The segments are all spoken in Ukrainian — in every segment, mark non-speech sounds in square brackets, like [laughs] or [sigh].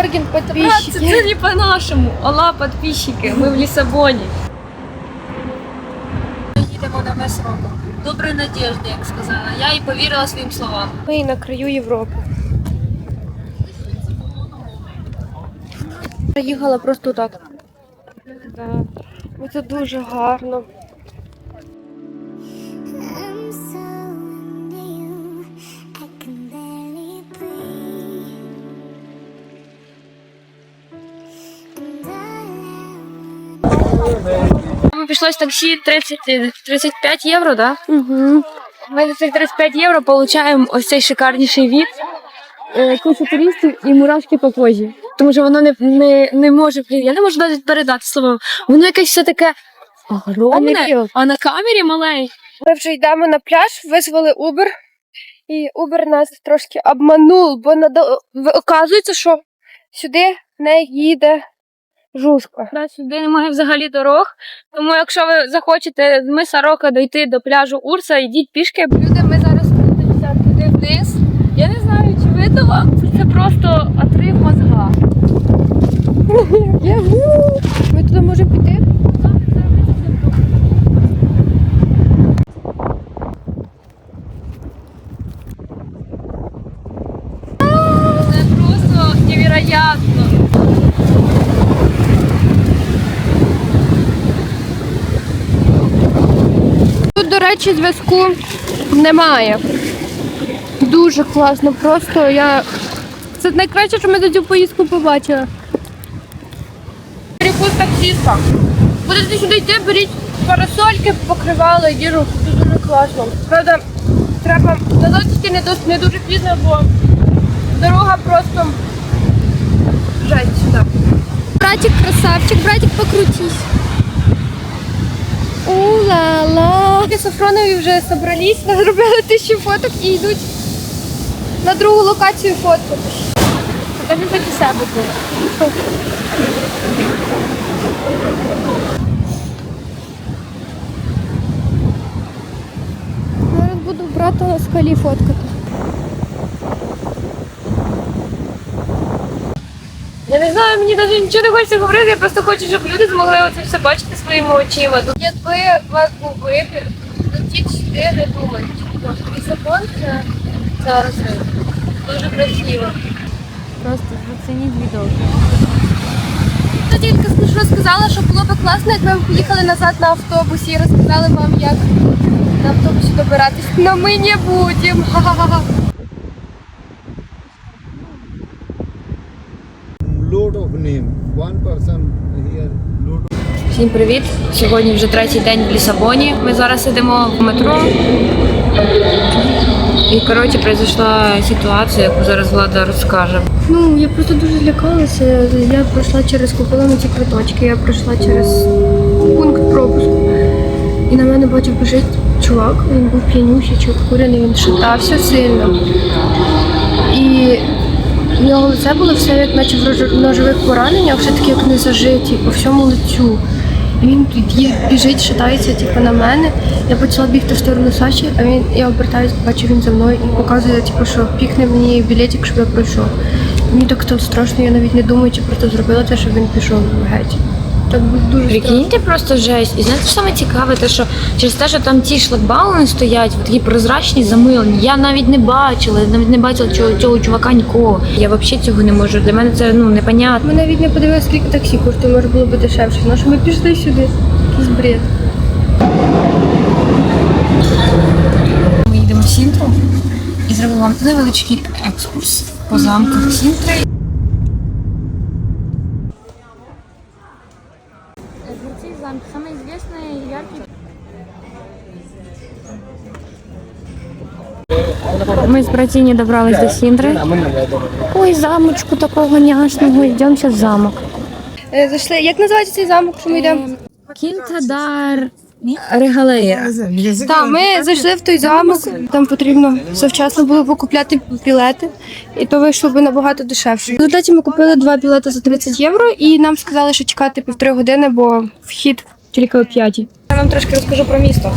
Морген Це, подписчики. це не по-нашому. Алла, підписчики, ми в Лісабоні. Ми їдемо на Месроку. Доброї надіжди, як сказала. Я і повірила своїм словам. Ми на краю Європи. Їхала просто так. Да. Це дуже гарно. Пішлось таксі 30, 35 євро, так? Да? Угу. Ми за цих 35 євро отримуємо ось цей шикарніший від. Е, Куча туристів і мурашки по позі. Тому що воно не, не, не може, я не можу навіть передати словом. Воно якесь все таке огромне, а на камері маленьке. Ми вже йдемо на пляж, визвали Uber. І Uber нас трошки обманув, бо надо... оказується, що сюди не їде жорстко. Да, сюди немає взагалі дорог. Тому якщо ви захочете з Миса Рока дойти до пляжу Урса, йдіть пішки. Люди, ми зараз спустимося туди вниз. Я не знаю, чи видно вам. Це просто отрив мозга. [laughs] Ми туди можемо піти? Це просто невероятно. Тут, до речі, зв'язку немає. Дуже класно, просто я. Це найкраще, що ми за цю поїздку побачили. Перекус таксіста. Будете сюди йти, беріть парасольки, покривали, їжу. Це дуже класно. Правда, треба назад йти не, не дуже пізно, бо дорога просто жесть сюди. Братик красавчик, братик покрутись. У-ла-ла. Сафронові вже зібрались, зробили тисячу фоток і йдуть на другу локацію фотку. Покажи так і себе було. Зараз буду брата на скалі фоткати. Я не знаю, мені навіть нічого не хочеться говорити, я просто хочу, щоб люди змогли оце все бачити своїми очима. Якби у вас був вибір, летіть сюди, не думайте. Лісабон це зараз дуже красиво. просто зацініть відео. Тільки смішно сказала, що було б класно, якби ми поїхали назад на автобусі і розказали вам, як на автобусі добиратись. Но ми не будемо. [laughs] Всім привіт! Сьогодні вже третій день в Лісабоні. Ми зараз йдемо в метро. І коротше пройшла ситуація, яку зараз влада розкаже. Ну, я просто дуже злякалася. Я пройшла через ці квиточки, я пройшла через пункт пропуску. І на мене бачив біжить чувак, він був п'янющий чи обкурений, він шатався сильно. І в нього лице було все як наче в ножових пораненнях, все таке як не зажиті, по всьому лицю. І він біжить, шатається типу, на мене. Я почала бігти в сторону Саші, а він я обертаюсь, бачу він за мною і показує, типу, що пікне мені білетик, щоб я пройшов. Мені так стало страшно, я навіть не думаю, чи просто зробила те, щоб він пішов геть. Так дуже страшно. Прикиньте просто жесть. І знаєте, що саме цікаве, те, що через те, що там ті шлагбауми стоять, такі прозрачні, замилені. Я навіть не бачила, навіть не бачила цього, цього чувака нікого. Я взагалі цього не можу. Для мене це ну непонятно. Ми навіть не подивилися, скільки таксі коштує, може було б дешевше. Ну що ми пішли сюди. Якийсь бред. Ми їдемо в Сінтру і зробимо вам невеличкий екскурс по замках Сінтри. Цей замки. Самые известные и яркие. Ми з братьями добрались до Сіндри. Ой, замочку такого няшного. Идем сейчас в замок. Зашли. Зайшли. Як називається цей замок, що ми йдемо? Кінтадар Регалеєра. Так, ми зайшли в той замок. Там потрібно завчасно було покупляти білети, і то вийшло би набагато дешевше. В результаті ми купили два білети за 30 євро, і нам сказали, що чекати півтори години, бо вхід тільки о п'ятій. Я вам трошки розкажу про місто.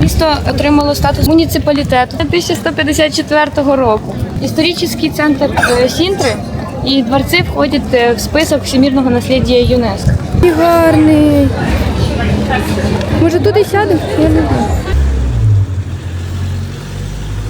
Місто отримало статус муніципалітету 1154 року. Історичний центр е, Сінтри І дворці входять е, в список всемірного наслідя ЮНЕСКО. І гарний. Може туди сядемо? Я не знаю.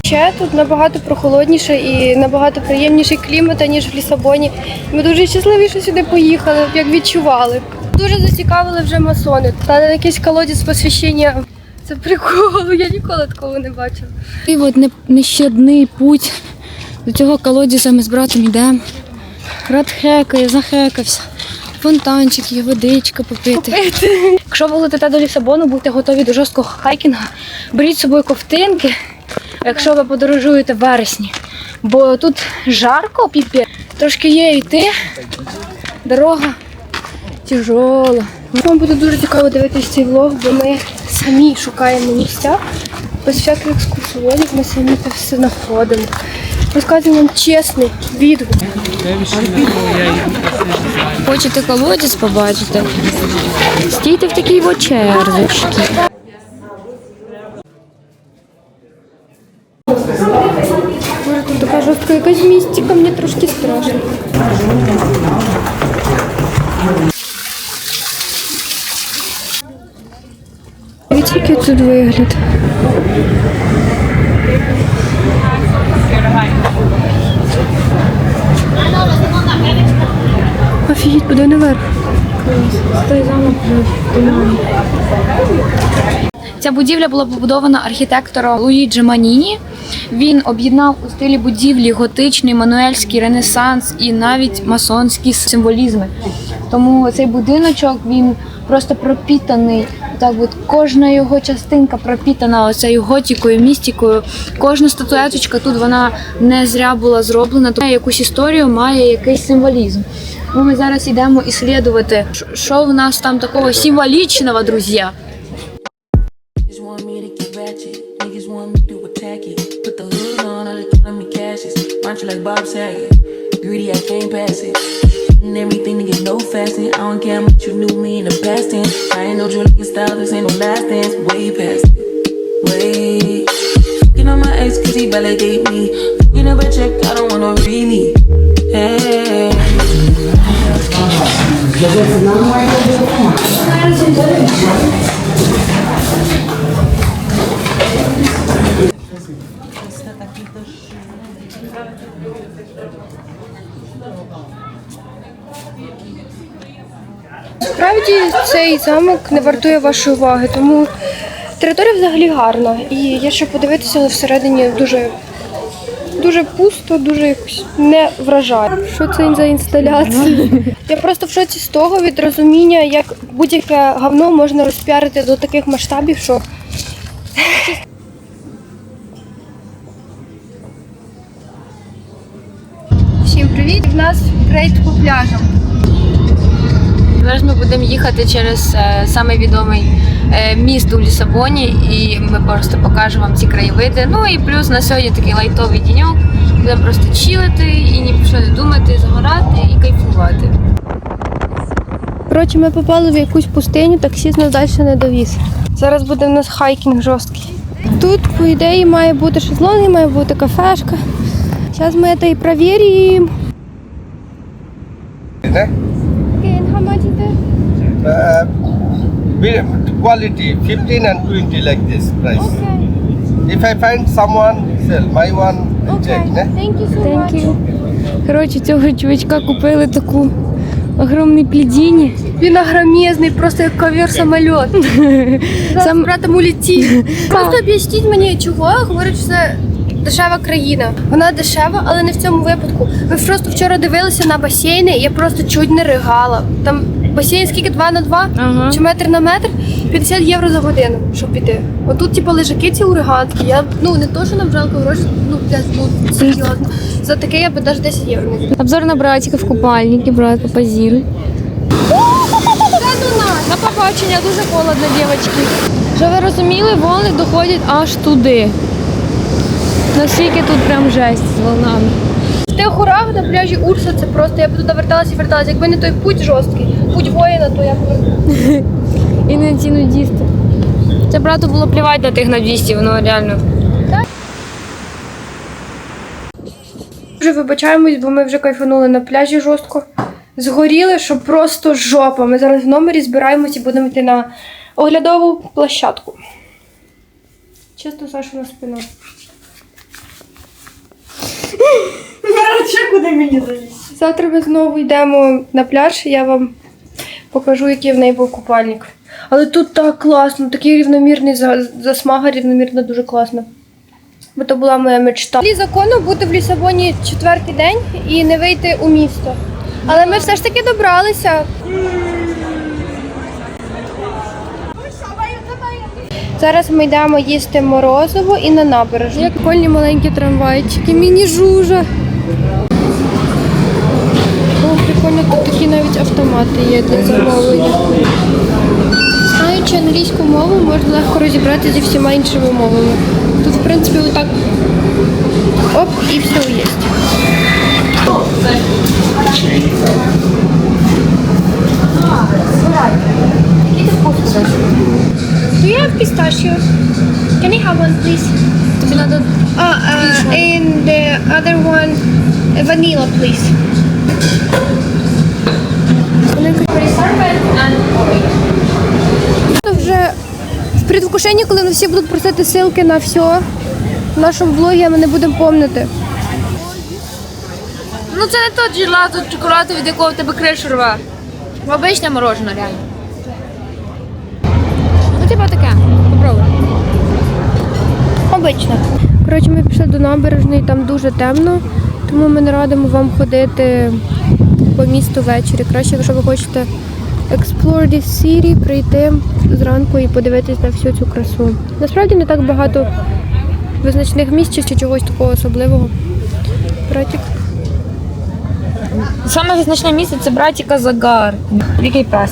Ще тут набагато прохолодніше і набагато приємніший клімат, ніж в Лісабоні. Ми дуже щасливі, що сюди поїхали, як відчували. Дуже зацікавили вже масони. Та якийсь колодязь посвящення. Це прикол, я ніколи такого не бачила. І от нещадний путь до цього колодязя ми з братом йдемо. Брат хекає, захекався. Фонтанчик є, водичка попити. Якщо ви летите до Лісабону, будьте готові до жорсткого хайкінгу. Беріть з собою ковтинки, якщо ви подорожуєте в вересні. Бо тут жарко, піпі. Трошки є йти. Дорога тяжола. Вам буде дуже цікаво дивитися цей влог, бо ми самі шукаємо місця. Без всяких екскурсоводів ми самі це все знаходимо. Розказуємо вам чесний відгук. Хочете колодязь побачити? Стійте в такій от черзочці. Може, тут така жорстка якась містика, мені трошки страшно. Дивіться, який тут вигляд. Офігеть, буде наверх. Ця будівля була побудована архітектором Луїджі Маніні. Він об'єднав у стилі будівлі готичний, мануельський, ренесанс і навіть масонські символізми. Тому цей будиночок він просто пропітаний. Так от кожна його частинка пропітана оцею готікою, містікою. Кожна статуеточка тут вона не зря була зроблена, тому якусь історію має якийсь символізм. Ну, Ми зараз йдемо іслідувати, що в нас там такого символічного, друзі. And everything to get no fasting. I don't care how much you knew me in the past tense. I ain't no Julian style, this ain't no last dance. Way past it. Way. Fucking on my ex, cause he validate me. Fucking up a check, I don't wanna read Справді цей замок не вартує вашої уваги, тому територія взагалі гарна. І є що подивитися, але всередині дуже, дуже пусто, дуже якось не вражає. Що це за інсталяція? Я просто в шоці з того від розуміння, як будь-яке говно можна розпіарити до таких масштабів, що Всім привіт! В нас рейд по пляжам. Зараз ми будемо їхати через е, саме відомий е, міст у Лісабоні, і ми просто покажемо вам ці краєвиди. Ну і плюс на сьогодні такий лайтовий діньок. Будемо просто чилити і ні про що не думати, загорати і кайфувати. Коротше, ми попали в якусь пустиню, таксіст нас далі не довіз. Зараз буде в нас хайкінг жорсткий. Тут, по ідеї, має бути шезлонг, має бути кафешка. Зараз ми це і перевіримо. né? Uh, quality 15 and 20 like this price. If I find someone, sell. My one, check. né? Thank you. Коротше, цього чувачка купили таку огромний плідіні. Він агромезний, просто як ковір самоліт. [laughs] Сам братом улетів. [laughs] Просто об'ясніть мені, чого говорять, що це дешева країна. Вона дешева, але не в цьому випадку. Ми просто вчора дивилися на басейни, і я просто чуть не ригала. Там басейн скільки 2 на 2 Ага. чи метр на метр, 50 євро за годину, щоб піти. Отут, типу, лежаки ці уриганські. Я ну не то, що нам жалко гроші, ну блядь, ну серйозно. За таке я б навіть 10 євро не взяла. Обзор на братика в купальнике, брат, позируй. На побачення дуже холодно, дівчатки. Щоб ви розуміли, волни доходять аж туди. Наскільки тут прям жесть з волнами. В тих горах на пляжі Урса це просто я б туди верталася і верталася. Якби не той путь жорсткий, путь воїна, то я. [laughs] І на ці нудісти. Це брату було плівати на тих нудістів, ну реально. Вже вибачаємось, бо ми вже кайфанули на пляжі жорстко. Згоріли, що просто жопа. Ми зараз в номері збираємось і будемо йти на оглядову площадку. Чисто Сашина спина. куди мені залізти? Завтра ми знову йдемо на пляж, і я вам покажу, який в неї був купальник. Але тут так класно, такий рівномірний засмага, рівномірно дуже класно. Бо то була моя мечта. Лі закону бути в Лісабоні четвертий день і не вийти у місто. Але ми все ж таки добралися. Зараз ми йдемо їсти морозиво і на набережну. Як прикольні маленькі трамвайчики, міні-жужа. Прикольно, тут такі навіть автомати є для замовлення. Знаючи англійську мову, можна легко розібратися зі всіма іншими мовами. Тут, в принципі, отак оп, і все є. Do you have pistachios? Can I have one, please? Тобі треба Uh, uh, and the other one, vanilla, please. Вже в предвкушенні, коли вони всі будуть просити ссылки на все в нашому блогі, ми не будемо помнити. Ну це не тот желато чоколаду, від якого в тебе кришу рве. Обичне мороженое, реально. Ну, типа таке. Попробуй. Обично. Коротше, ми пішли до набережної, там дуже темно, тому ми не радимо вам ходити по місту ввечері. Краще, якщо ви хочете explore this city, прийти зранку і подивитись на всю цю красу. Насправді не так багато визначних місць чи чогось такого особливого. Братик. Саме визначне місце це братіка Загар. Який пес.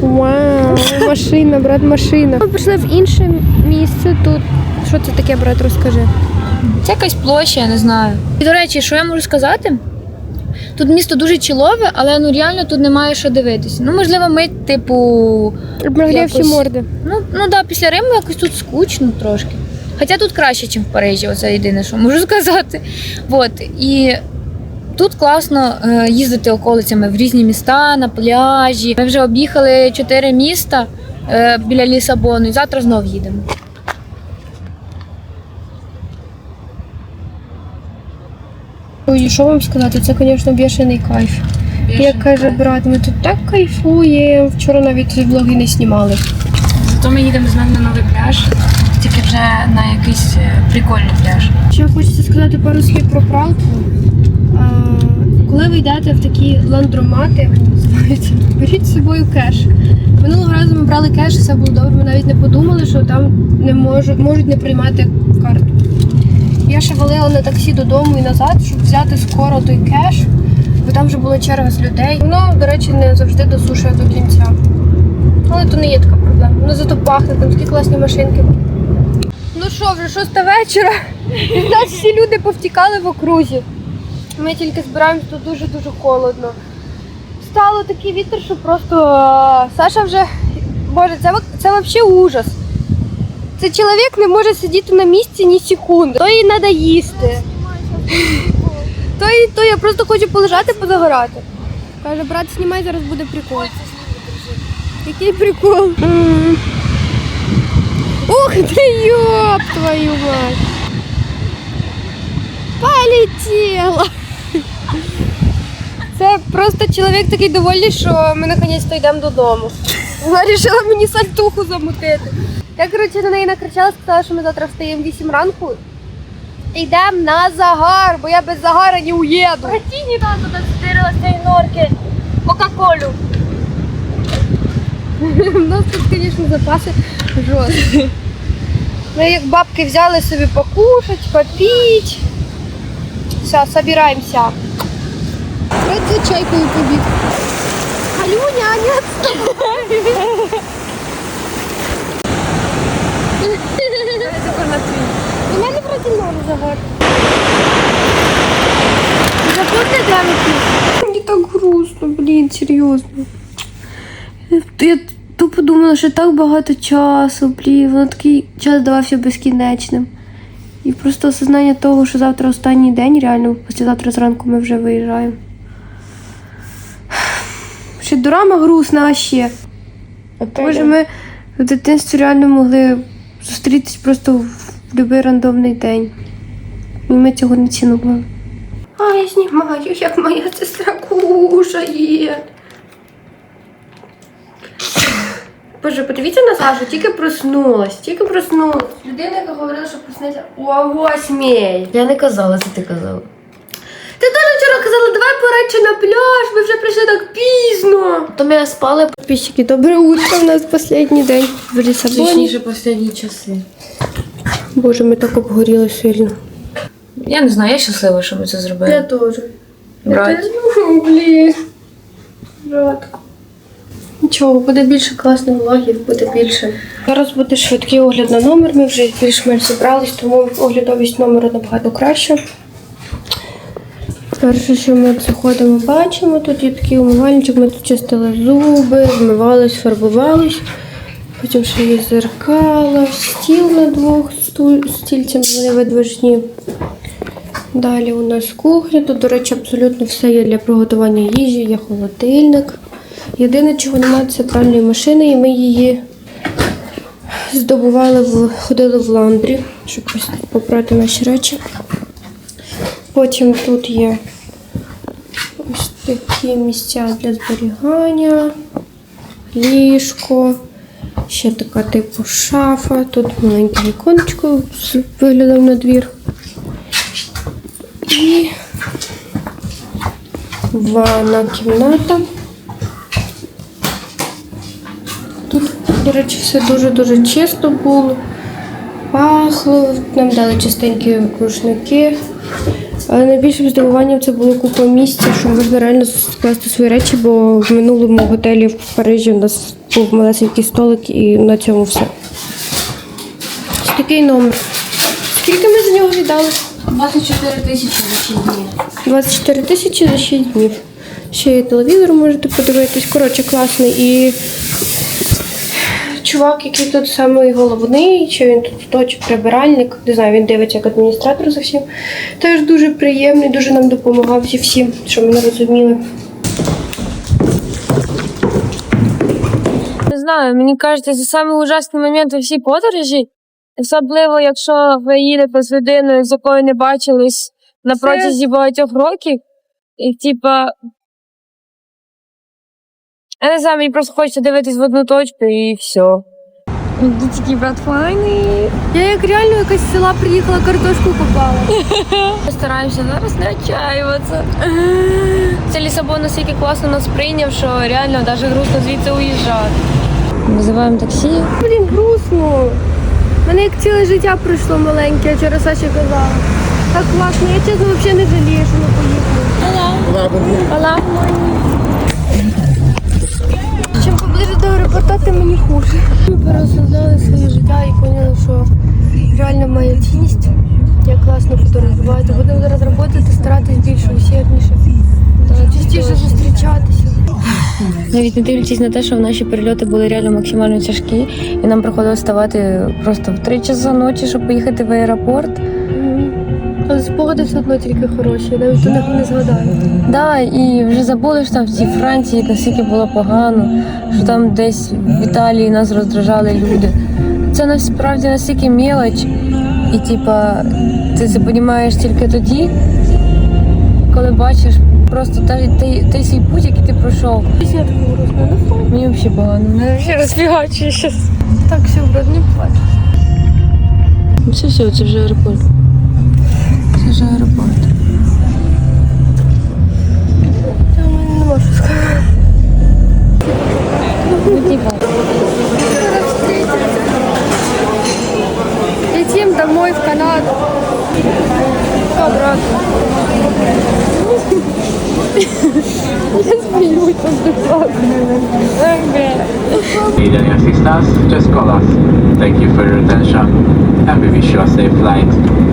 Вау, машина, брат, машина. Ми пішли в інше місце тут. Що це таке, брат, розкажи. Це якась площа, я не знаю. І, до речі, що я можу сказати? Тут місто дуже чілове, але ну реально тут немає що дивитися. Ну, можливо, ми, типу. Обнаглівші Якось- морди. Ну, ну да, після Риму якось тут скучно трошки. Хоча тут краще, ніж в Парижі, оце єдине, що можу [laughs] сказати. От. І тут класно е, їздити околицями в різні міста, на пляжі. Ми вже об'їхали чотири міста е, біля Лісабону і завтра знов їдемо. Ой, що вам сказати? Це, звісно, бішений кайф. Як каже брат, ми тут так кайфуємо. Вчора навіть влоги не знімали. Зато ми їдемо з нами на новий пляж, тільки вже на якийсь е, прикольний пляж. Ще хочеться сказати пару слів про пралку. Коли ви йдете в такі ландромати, називаються, [laughs] беріть з собою кеш. Минулого разу ми брали кеш, все було добре. Ми навіть не подумали, що там не можуть, можуть не приймати карту. Я ще валила на таксі додому і назад, щоб взяти скоро той кеш, бо там вже була черга з людей. Воно, до речі, не завжди досушує до кінця. Але то не є така проблема. Воно зато пахне, там такі класні машинки. Ну що, вже шоста вечора. І нас всі люди повтікали в окрузі. Ми тільки збираємось, тут дуже-дуже холодно. Стало такий вітер, що просто Саша вже. Боже, це, це взагалі ужас. Цей чоловік не може сидіти на місці ні секунди. То їй треба їсти. [laughs] То, і, то я просто хочу полежати, позагорати. Каже, брат, знімай, зараз буде прикол. Який прикол? [laughs] Ух ты, ёб твою мать! Полетела! [laughs] Це просто чоловік такий довольний, що ми наконець-то йдемо додому. Вона вирішила мені сальтуху замутити. Я, коротше, на неї накричала, сказала, що ми завтра встаємо в 8 ранку. і Йдемо на загар, бо я без загара не уїду. Братіні там туди стирила з цієї норки Кока-Колю. [laughs] У нас тут, звісно, запаси жорсткі. Ми як бабки взяли собі покушать, попить. Все, собираемся. Брат за чайкою побіг. Алюня, не отставай. [laughs] Ноги загар. Заплати треба Мені так грустно, блін, серйозно. Я то подумала, що так багато часу, блін, воно такий час давався безкінечним. І просто осознання того, що завтра останній день, реально, післязавтра зранку ми вже виїжджаємо. Ще дорама грустна а ще. Може, ми в дитинстві реально могли зустрітись просто в будь-який рандомний день. І ми цього не цінували. А я знімаю, як моя сестра кушає. Боже, подивіться на Сашу, тільки проснулась, тільки проснулась. Людина, яка говорила, що проснеться о восьмій. Я не казала, це ти казала. Ти теж вчора казала, давай порадше на пляж, ми вже прийшли так пізно. То ми спали Підписчики, добре утро, у нас останній день в Лісабоні. точніше останні часи. Боже, ми так обгоріли сильно. Я не знаю, я щаслива, що ми це зробили. Я теж. Брат. Блін. Нічого, буде більше класних влогів, буде більше. Зараз буде швидкий огляд на номер. Ми вже більш-менш зібрались, тому оглядовість номеру набагато краще. Перше, що ми заходимо, бачимо, тут є такий умивальничок, ми тут чистили зуби, вмивались, фарбувались. Потім ще є зеркала, стіл на двох стільцями, вони видвижні. Далі у нас кухня. Тут, до речі, абсолютно все є для приготування їжі, є холодильник. Єдине, чого немає, це пральної машини, і ми її здобували, в, ходили в ландрі, щоб попрати наші речі. Потім тут є ось такі місця для зберігання, ліжко, ще така типу шафа. Тут маленьке віконечко з виглядом на двір. І ванна кімната. Тут, до речі, все дуже-дуже чисто було. Пахло, нам дали чистенькі рушники. Але найбільшим здивуванням це було купа місця, що можна реально скласти свої речі, бо в минулому готелі в Парижі у нас був малесенький столик і на цьому все. Ось такий номер. Скільки ми за нього віддали? 24 тисячі за 6 днів. 24 тисячі за 6 днів. Ще є телевізор, можете подивитись. Коротше, класний. І чувак, який тут самий головний, чи він тут хто, чи прибиральник, не знаю, він дивиться як адміністратор за всім. Теж дуже приємний, дуже нам допомагав зі всім, що ми не розуміли. Не знаю, мені кажеться, це саме ужасний момент у всій подорожі. Особливо, якщо ви їдете з людиною, з якою не бачились на протязі багатьох років. І типа. Я не знаю, мені просто хочеться дивитись в одну точку і все. Такий брат файний. Я як реально якась з села приїхала, картошку купала. Ми [laughs] стараємося зараз не отчаюватися. [laughs] Це Лісабон настільки класно нас прийняв, що реально навіть грустно звідси уїжджати. Визиваємо таксі. Блін, грустно. Мене як ціле життя пройшло маленьке, я вчора Саші казала. Так класно, я чесно взагалі не жалію, що ми поїхали. Ола. Чим тим мені хуже. Ми переосознали своє життя і поняли, що реально має цінність. Як класно подорожувати. Будемо зараз працювати, старатись більше усердніше. Частіше зустрічатися. Навіть не дивлячись на те, що наші перельоти були реально максимально тяжкі, і нам приходилось вставати просто в три часа ночі, щоб поїхати в аеропорт. Але спогади все одно тільки хороші, я навіть про них не згадаю. Да, і вже забули, що там в цій Франції наскільки було погано, що там десь в Італії нас роздражали люди. Це насправді настільки мелоч, і типа ти це розумієш тільки тоді, коли бачиш просто той, той, той свій путь, який ти пройшов. Мені взагалі погано. Мене взагалі розфігачує щас. Так все вроде не плачу. Це все, це вже аеропорт. Ну, типа. Летим домой в Канаду. Обратно. Я смеюсь, он need any assistance, just call us. Thank you for your attention and we wish you a safe flight.